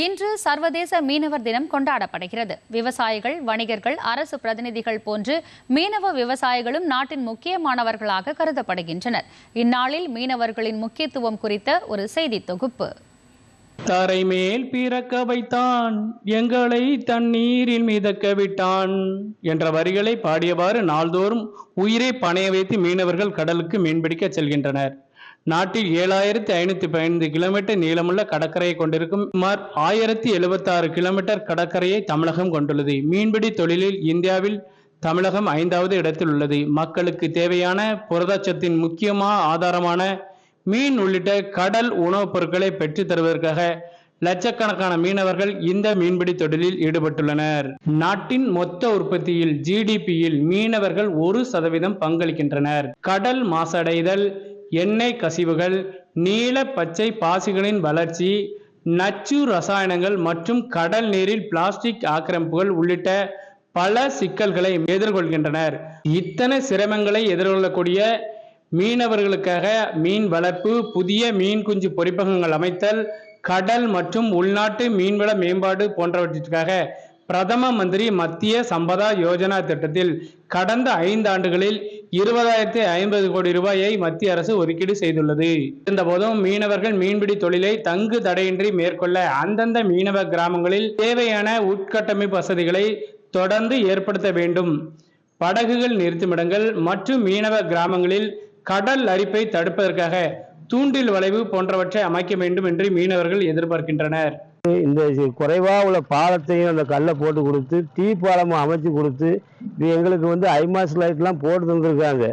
இன்று சர்வதேச மீனவர் தினம் கொண்டாடப்படுகிறது. விவசாயிகள் வணிகர்கள் அரசு பிரதிநிதிகள் போன்று மீனவ விவசாயிகளும் நாட்டின் முக்கியமானவர்களாக கருதப்படுகின்றனர். இந்நாளில் மீனவர்களின் முக்கியத்துவம் குறித்த ஒரு செய்தி தொகுப்பு. தரை மேல் பிறக்க வைத்தான் எங்களை தண்ணீரில் மிதக்க விட்டான் என்ற வரிகளை பாடியவாறு நாள்தோறும் உயிரை பணைய வைத்து மீனவர்கள் கடலுக்கு மீன்பிடிக்க செல்கின்றனர். நாட்டில் ஏழாயிரத்தி ஐநூத்தி பதினைந்து கிலோமீட்டர் நீளமுள்ள கடற்கரையை கொண்டிருக்கும் சுமார் ஆயிரத்தி எழுபத்தாறு கிலோமீட்டர் கடற்கரையை தமிழகம் கொண்டுள்ளது. மீன்பிடி தொழிலில் இந்தியாவில் தமிழகம் ஐந்தாவது இடத்தில் உள்ளது மக்களுக்கு தேவையான புரதச்சத்தின் முக்கியமான ஆதாரமான மீன் உள்ளிட்ட கடல் உணவுப் பொருட்களை பெற்றுத் தருவதற்காக லட்சக்கணக்கான மீனவர்கள் இந்த மீன்பிடி தொழிலில் ஈடுபட்டுள்ளனர். நாட்டின் மொத்த உற்பத்தியில் ஜிடிபியில் மீனவர்கள் ஒரு சதவீதம் பங்களிக்கின்றனர். கடல் மாசடைதல் எண்ணெய் கசிவுகள் நீல பச்சை பாசிகளின் வளர்ச்சி நச்சு ரசாயனங்கள் மற்றும் கடல் நீரில் பிளாஸ்டிக் ஆக்கிரமிப்புகள் உள்ளிட்ட பல சிக்கல்களை எதிர்கொள்கின்றனர். இத்தனை சிரமங்களை எதிர்கொள்ளக்கூடிய மீனவர்களுக்காக மீன் வளர்ப்பு புதிய மீன் குஞ்சு பொறிப்பகங்கள் அமைத்தல் கடல் மற்றும் உள்நாட்டு மீன்வள மேம்பாடு போன்றவற்றிற்காக பிரதம மந்திரி மத்திய சம்பதா யோஜனா திட்டத்தில் கடந்த ஐந்து ஆண்டுகளில் இருபதாயிரத்தி ஐம்பது கோடி ரூபாயை மத்திய அரசு ஒதுக்கீடு செய்துள்ளது. இருந்தபோதும் மீனவர்கள் மீன்பிடி தொழிலை தங்கு தடையின்றி மேற்கொள்ள அந்தந்த மீனவ கிராமங்களில் தேவையான உட்கட்டமைப்பு வசதிகளை தொடர்ந்து ஏற்படுத்த வேண்டும். படகுகள் நிறுத்துமிடங்கள் மற்றும் மீனவ கிராமங்களில் கடல் அரிப்பை தடுப்பதற்காக தூண்டில் வளைவு போன்றவற்றை அமைக்க வேண்டும் என்று மீனவர்கள் எதிர்பார்க்கின்றனர். இந்த குறைவாக குறைவா உள்ள பாலத்தையும் அந்த கல்லை போட்டு கொடுத்து டீ பாலமும் அமைச்சு கொடுத்து இது எங்களுக்கு வந்து ஐமாஸ் லைட்லாம் போட்டு தந்துருக்காங்க.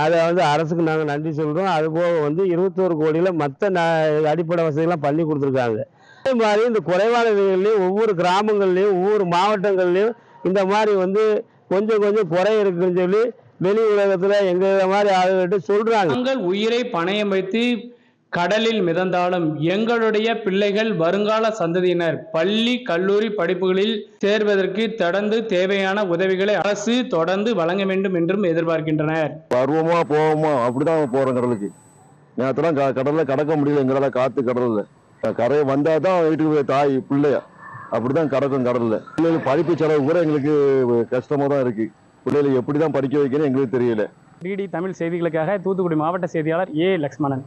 அதை வந்து அரசுக்கு நாங்கள் நன்றி சொல்கிறோம் அதுபோக வந்து இருபத்தோரு கோடியில் மற்ற அடிப்படை வசதிகள்லாம் பண்ணி கொடுத்துருக்காங்க. அதே மாதிரி இந்த குறைவான ஒவ்வொரு கிராமங்கள்லையும் ஒவ்வொரு மாவட்டங்கள்லையும் இந்த மாதிரி வந்து கொஞ்சம் கொஞ்சம் குறை இருக்குன்னு சொல்லி வெளி உலகத்தில் எங்கள் மாதிரி ஆளுகிட்ட சொல்கிறாங்க உயிரை பணயம் வைத்து கடலில் மிதந்தாலும் எங்களுடைய பிள்ளைகள் வருங்கால சந்ததியினர் பள்ளி கல்லூரி படிப்புகளில் சேர்வதற்கு தொடர்ந்து தேவையான உதவிகளை அரசு தொடர்ந்து வழங்க வேண்டும் என்றும் எதிர்பார்க்கின்றனர். வருவோமா போவோமா? அப்படிதான் போறோம் கடலுக்கு. நேரத்தெல்லாம் க- கடல்ல கடக்க முடியல எங்களால காத்து கடல்ல. க- கரை வந்தா தான் வீட்டுக்கு போய் தாய் பிள்ளைய. அப்படிதான் கடக்கும் கடல்ல. பிள்ளைகளுக்கு படிப்பு செலவு கூட எங்களுக்கு கஷ்டமா தான் இருக்கு. பிள்ளைகளை எப்படி தான் படிக்க வைக்கணும் எங்களுக்கு தெரியல. டிடி தமிழ் செய்திகளுக்காக தூத்துக்குடி மாவட்ட செய்தியாளர் ஏ. லக்ஷ்மணன்.